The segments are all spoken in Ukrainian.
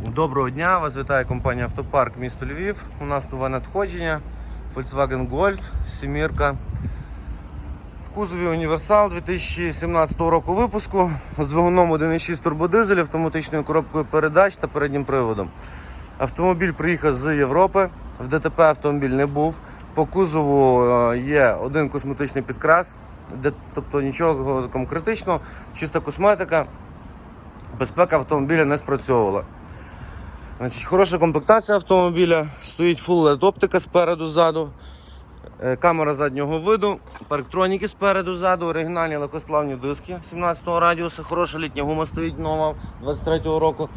Доброго дня, вас вітає компанія Автопарк місто Львів. У нас нове надходження Volkswagen Golf, сімірка. В кузові універсал 2017 року випуску з двигуном 1.6 турбодизель, автоматичною коробкою передач та переднім приводом. Автомобіль приїхав з Європи. В ДТП автомобіль не був. По кузову е, є один косметичний підкрас, де, тобто нічого критичного, чиста косметика. Безпека автомобіля не спрацьовувала. Значить, хороша комплектація автомобіля, стоїть Full LED оптика спереду ззаду, е, камера заднього виду, парктроніки спереду ззаду, оригінальні легкосплавні диски 17-го радіуса, хороша літня гума стоїть нова 23-го року.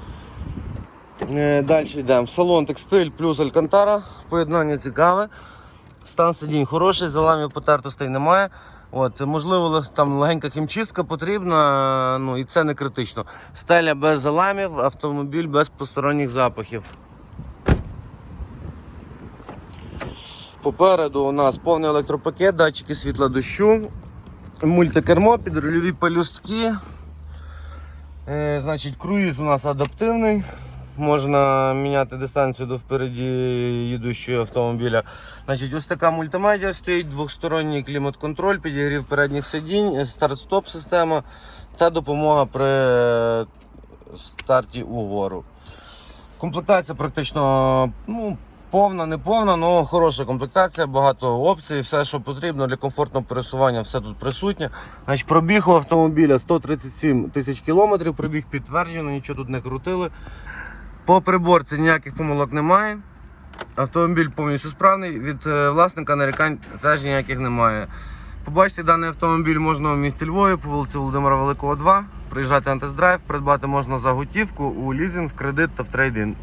Е, Далі йдемо. Салон текстиль плюс алькантара. Поєднання цікаве. Стан сидінь хороший, заламів потертостей немає. От, можливо, там легенька хімчистка потрібна, ну і це не критично. Стеля без заламів, автомобіль без посторонніх запахів. Попереду у нас повний електропакет, датчики світла дощу, мультикермо, підрульові пелюстки. Е, значить, круїз у нас адаптивний. Можна міняти дистанцію до впереді їдущого автомобіля. Значить, ось така мультимедіа стоїть, двосторонній клімат-контроль, підігрів передніх сидінь, старт-стоп система та допомога при старті угору. Комплектація практично ну, повна, не повна, але хороша комплектація, багато опцій, все, що потрібно для комфортного пересування, все тут присутнє. Значить, пробіг у автомобіля 137 тисяч кілометрів, пробіг підтверджено, нічого тут не крутили. По приборці ніяких помилок немає. Автомобіль повністю справний, від е, власника нарікань теж ніяких немає. Побачити даний автомобіль можна у місті Львові по вулиці Володимира Великого 2. Приїжджати на тест-драйв, придбати можна за готівку у лізинг, в кредит та в трейдин.